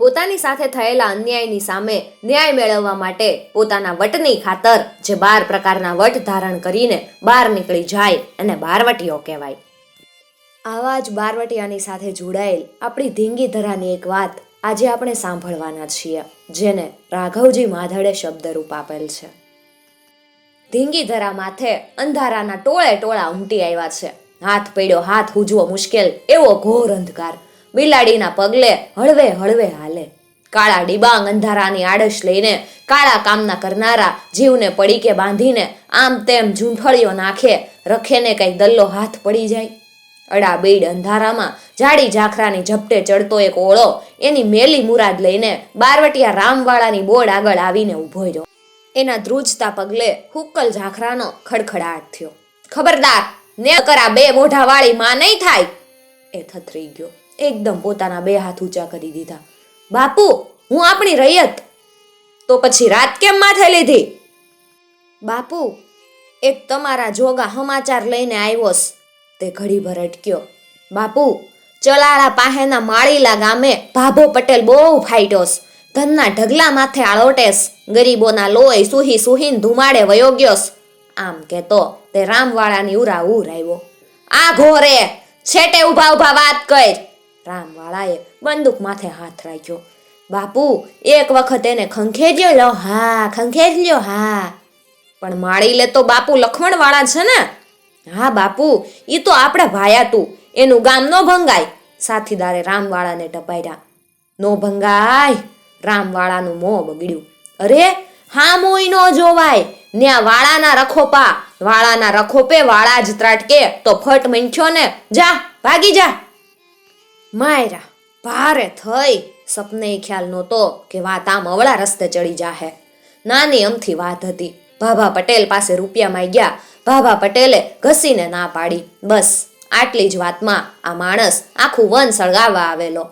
પોતાની સાથે થયેલા અન્યાયની સામે ન્યાય મેળવવા માટે પોતાના વટની ખાતર જે બાર પ્રકારના વટ ધારણ કરીને બહાર નીકળી જાય એને બારવટીઓ કહેવાય. આવા જ બારવટિયાની સાથે જોડાયેલ આપણી ધીંગી ધરાની એક વાત આજે આપણે સાંભળવાના છીએ, જેને રાઘવજી માધડે શબ્દરૂપ આપેલ છે. ધીંગી ધરા માથે અંધારાના ટોળે ટોળા ઉમટી આવ્યા છે. હાથ પડ્યો હાથ હુજવો મુશ્કેલ, એવો ઘોર અંધકાર. બિલાડીના પગલે હળવે હળવે હાલે. કાળા ડિબાંગ અંધારાની આડશ લઈને કાળા કામના કરનારા જીવને પડીકે બાંધીને આમ તેમ ઝૂંફળીઓ નાખે, રખેને કંઈક દલ્લો હાથ પડી જાય. અડાબીડ અંધારામાં જાડી ઝાખરાની ઝપટે ચડતો એક ઓળો એની મેલી મુરાદ લઈને બારવટિયા રામવાળાની બોર્ડ આગળ આવીને ઊભો રહ્યો. એના ધ્રુજતા પગલે હુક્કલ ઝાખરાનો ખડખડાટ થયો. ખબરદાર ને કરા બે મોઢાવાળી માં નહીં થાય! એ થથરી ગયો. એકદમ પોતાના બે હાથ ઊંચા કરી દીધા. બાપુ, હું આપણી રૈયત. તો પછી રાત કેમ માથે લીધી? બાપુ, એક તમારા જોગા સમાચાર લઈને આવ્યોસ તે ઘડીભર અટક્યો. બાપુ, ચલાળા પાસેના માળીલા ગામે ભાભો પટેલ બહુ ફાઈટોસ. ધનના ઢગલા માથે આળોટેસ. ગરીબોના લોહી સુહી સુહીન ધુમાડે વયો આમ કેતો તે રામવાળાની ઉરા ઉર આવ્યો આ ઘોરે, છેટે ઊભા ઊભા વાત કર. રામવાળાએ બંદૂક માથે હાથ રાખ્યો. બાપુ, એક વખત એને ખંખેર્યો લો, હા, ખંખેર્યો, હા. પણ માળી લે તો બાપુ લખમણવાળા છે ને. હા, બાપુ એ તો આપણે ભાયાતું એનું ગામ નો ભંગાય. સાથીદારે રામવાળાને ટપાર્યા નો ભંગાય. રામવાળાનું મોં બગડ્યું. અરે, હા મોય નો જોવાય. ન્યા વાળાના રખોપા, વાળાના રખોપે વાળા જ ત્રાટકે, તો ફટ મીંઠ્યો ને. જા, ભાગી જા. માયરા, ભારે થઈ સપને ખ્યાલ નહોતો કે વાત આમ અવળા રસ્તે ચડી જાહે. નાની અમથી વાત હતી. ભાભા પટેલ પાસે રૂપિયા માંગ્યા. ભાભા પટેલે ઘસીને ના પાડી. બસ, આટલી જ વાતમાં આ માણસ આખું વન સળગાવવા આવેલો.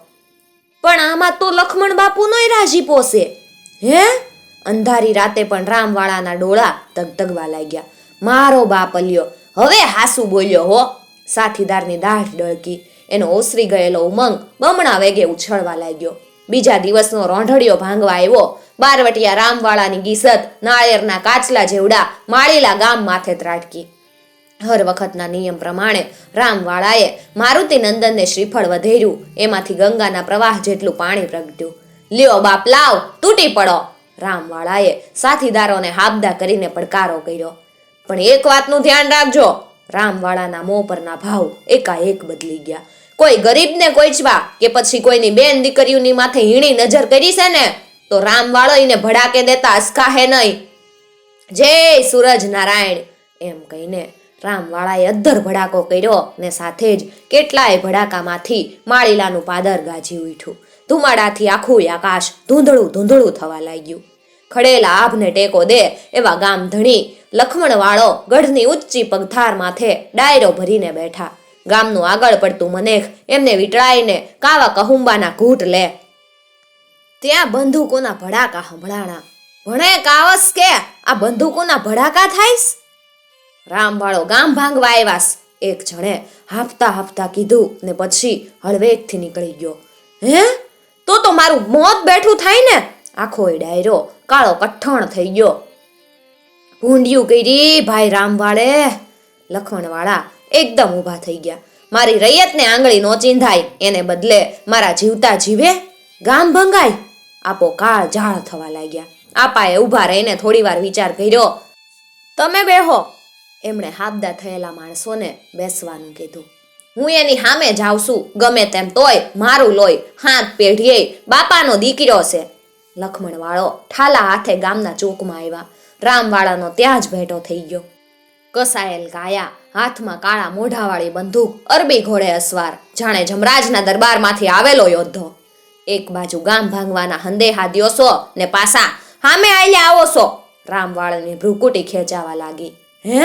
પણ આમાં તો લખમણ બાપુનોય રાજી પોસે હે? અંધારી રાતે પણ રામવાળાના ડોળા ધગધગવા લાગ્યા. મારો બાપ અલ્યો, હવે હાસુ બોલ્યો હો. સાથીદારની દાઢ ડળકી. એનો ઓસરી ગયેલો ઉમંગ બમણા વેગે ઉછળવા લાગ્યો. બીજા દિવસનો રોંઢળિયો ભાંગવા આવ્યો. બારવટિયા રામવાળાની ગીસત નાળિયેરના કાચલા જેવડા માળીલા ગામ માથે ત્રાટકી. હર વખતના નિયમ પ્રમાણે રામવાળાએ મારુતિ નંદનને શ્રીફળ વધેર્યું. એમાંથી ગંગાના પ્રવાહ જેટલું પાણી પ્રગટ્યું. લ્યો બાપ, લાવ, તૂટી પડો. રામવાળાએ સાથીદારોને હાબદા કરીને પડકારો કર્યો. પણ એક વાતનું ધ્યાન રાખજો. રામવાળાના મોં પરના ભાવ એકાએક બદલી ગયા. કોઈ ગરીબને કોઈચવા કે પછી કોઈની બેન દીકરીઓની માથે હીણી નજર કરી છે ને તો રામવાળો એને ભડાકે દેતા અસકાહે નહીં. જય સૂરજ નારાયણ, એમ કહીને રામવાળાએ અદ્ધર ભડાકો કર્યો ને સાથે જ કેટલાય ભડાકામાંથી માળીલાનું પાદર ગાજી ઉઠ્યું. ધુમાડાથી આખું આકાશ ધૂંધળું ધૂંધળું થવા લાગ્યું. ખડેલા આભને ટેકો દે એવા ગામ ધણી લખમણવાળો ગઢની ઊંચી પગથાર માથે ડાયરો ભરીને બેઠા. ગામનું આગળ પડતું મનેખ એમને વીટળાઈને કાવા કહુંબાના ઘૂંટ લે. ત્યાં બંદૂકોના ભડાકા સંભળાણા. ભણે કાવસ કે આ બંદૂકોના ભડાકા થાઈસ રામવાળો ગામ ભાંગવા આવ્યાસ એક જણે હાફતા હાફતા કીધું ને પછી હળવેકથી નીકળી ગયો. હે? તો તો મારું મોત બેઠું થાય ને? આખો એ ડાયરો કાળો કઠણ થઈ ગયો. ભૂંડિયું કરી. ભાઈ રામવાળે લખમણવાળા એકદમ ઊભા થઈ ગયા. મારી રૈયતને આંગળી નો ચીંધાય, એને બદલે મારા જીવતા જીવે ગામ ભંગાય. આપો કાળ ઝાળ થવા લાગ્યા. આપાએ ઊભા રહીને થોડીવાર વિચાર કર્યો, તમે બેહો. એમણે હાબદા થયેલા માણસોને બેસવાનું કીધું. હું એની સામે જાઉં છું, ગમે તેમ તોય મારું લોય હાથ પેઢીએ બાપાનો દીકરો છે. લખમણવાળો ઠાલા હાથે ગામના ચોકમાં આવ્યા. રામવાળાનો ત્યાં જ ભેટો થઈ ગયો. કસાયેલ કાયા હાથમાં કાળા મોઢાવાળી બંદૂક, અરબી ઘોડે અસવાર, જાણે જમરાજના દરબારમાંથી આવેલો યોદ્ધો. એક બાજુ ગામ ભાંગવાના હંદેહા દ્યોસો ને પાસા, હામે આઈલે આવો છો. રામવાળાની ભ્રુકુટી ખેંચાવા લાગી. હે?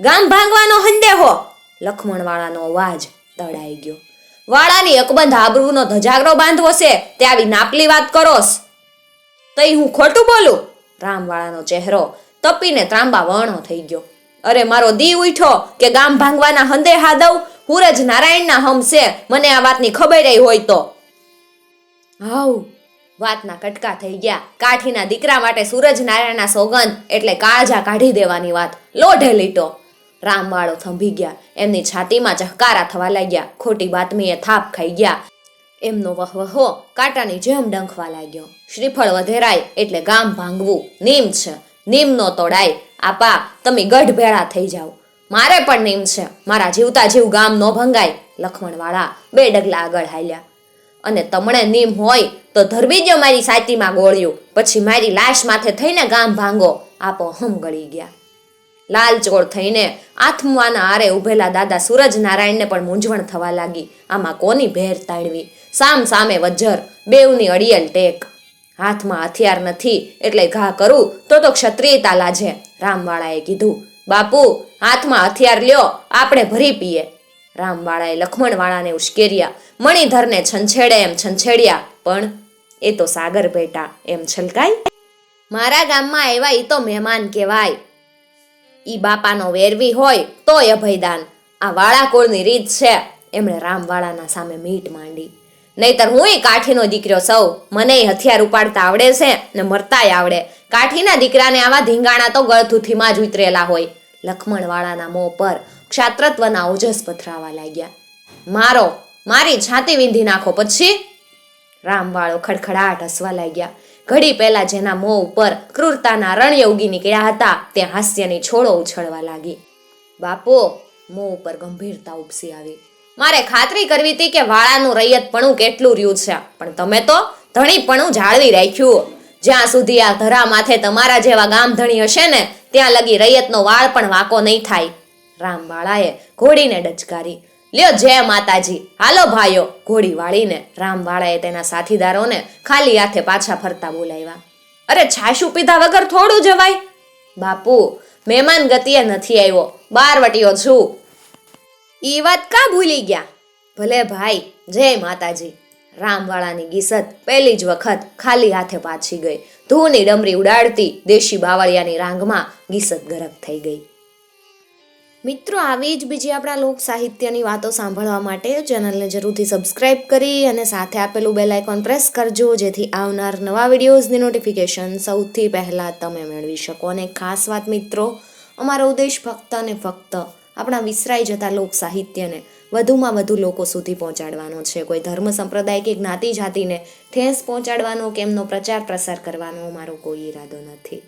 ગામ ભાંગવાનો હંદેહો? લખમણવાળાનો અવાજ તડાઈ ગયો. વાળાની અકબંધ આબરૂનો ધજાગરો બાંધવો છે, તે આવી નાપલી વાત કરોસ તઈ હું ખોટું બોલું? રામવાળાનો ચહેરો તપીને ત્રાંબા વર્ણો થઈ ગયો. અરે, મારો દી ઉઠો કે ગામ ભાંગવાના હંદે હાદવ હુરજ નારાયણના હમ છે, મને આ વાતની ખબર હોય તો. હાઉ, વાતના કટકા થઈ ગયા. કાઠીના દીકરા માટે સૂરજ નારાયણના સોગંદ એટલે કાળજા કાઢી દેવાની વાત. લોઢે લીટો. રામવાળો થંભી ગયા. એમની છાતીમાં ચહકારા થવા લાગ્યા. ખોટી બાતમીએ થાપ ખાઈ ગયા. એમનો વહવહો કાંટાની જેમ ડંખવા લાગ્યો. શ્રીફળ વધેરાય એટલે ગામ ભાંગવું. નીમ છે. નીમ નો તોડાય આપા, તમે ગઢ ભેળા થઈ જાઓ. મારે પણ નીમ છે. મારા જીવતા જીવ ગામ નો ભંગાય. લખમણવાળા બે ડગલા આગળ હાલ્યા. અને તમને નીમ હોય તો ધરવી દ્યો મારી સાતીમાં ગોળ્યું. પછી મારી લાશ માથે થઈને ગામ ભાંગો. આપો હમ ગળી ગયા. લાલચોળ થઈને આથમવાના આરે ઉભેલા દાદા સૂરજ નારાયણને પણ મૂંઝવણ થવા લાગી. આમાં કોની ભેર તાળવી સામ સામે વજ્જર બેવની અડિયલ ટેક. હાથમાં હથિયાર નથી, એટલે ઘા કરું તો તો ક્ષત્રિયતા લાજે, રામવાળાએ કીધું. બાપુ, હાથમાં હથિયાર લ્યો, આપણે ભરી પીએ. રામવાળાએ લખમણવાળાને ઉશ્કેર્યા. મણિધરને છંછેડે એમ છંછેડ્યા, પણ એ તો સાગર બેટા એમ છલકાય. મારા ગામમાં એવા એ તો મહેમાન કહેવાય. ઈ બાપાનો વેરવી હોય તોય અભયદાન. આ વાળાકોળની રીત છે. એમણે રામવાળાના સામે મીટ માંડી. નહીતર એ કાઠીનો દીકરો સૌ. મને હથિયાર ઉપાડતા આવડે છે ને મરતાય આવડે. કાઠીના દીકરાને આવા ધીંગાણા તો ગળથુથીમાં જ ઉતરેલા હોય. લખમણવાળાના મોં પર ક્ષાત્રત્વના ઓજસ પથરાવા લાગ્યા. મારો, મારી છાતી વીંધી નાખો પછી? રામવાળો ખડખડાટ હસવા લાગ્યા. ઘડી પહેલા જેના મોં ઉપર ક્રૂરતાના રણ્ય ઉગી નીકળ્યા હતા ત્યાં હાસ્યની છોડો ઉછળવા લાગી. બાપો, મોં ઉપર ગંભીરતા ઉપસી આવી, મારે ખાતરી કરવી હતી કે વાળાનું રૈયતપણું કેટલું રહ્યું છે, પણ તમે તો ધણીપણું જાળવી રાખ્યું. જ્યાં સુધી આ ધરા માથે તમારા જેવા ગામ ધણી હશે ને, ત્યાં લગી રૈયતનો વાળ પણ વાંકો નહીં થાય. રામવાળાએ ઘોડીને ડચકારી લ્યો, જય માતાજી. હાલો ભાઈઓ, ઘોડી વાળીને, રામવાળાએ તેના સાથીદારોને ખાલી હાથે પાછા ફરતા બોલાવ્યા. અરે છાશું પીધા વગર થોડું જવાય? બાપુ, મહેમાન ગતિએ નથી આવ્યો. બાર વટીયો છું. ઈ વાત કા ભૂલી ગયા? ભલે ભાઈ, જય માતાજી. રામવાળાની ગીસત પહેલી જ વખત ખાલી હાથે પાછી ગઈ. ધૂની ડમરી ઉડાડતી દેશી બાવળિયાની રાંગમાં ગીસત ગરક થઈ ગઈ. મિત્રો, આવી જ બીજી આપણા લોક સાહિત્યની વાતો સાંભળવા માટે ચેનલને જરૂરથી સબસ્ક્રાઇબ કરી અને સાથે આપેલું બેલ આઇકોન પ્રેસ કરજો, જેથી આવનાર નવા વિડીયોઝની નોટિફિકેશન સૌથી પહેલાં તમે મેળવી શકો. અને ખાસ વાત મિત્રો, અમારો ઉદ્દેશ ફક્ત અને ફક્ત આપણા વિસરાઈ જતા લોક સાહિત્યને વધુમાં વધુ લોકો સુધી પહોંચાડવાનો છે. કોઈ ધર્મ સંપ્રદાય કે જ્ઞાતિ જાતિને ઠેસ પહોંચાડવાનો કે એમનો પ્રચાર પ્રસાર કરવાનો અમારો કોઈ ઈરાદો નથી.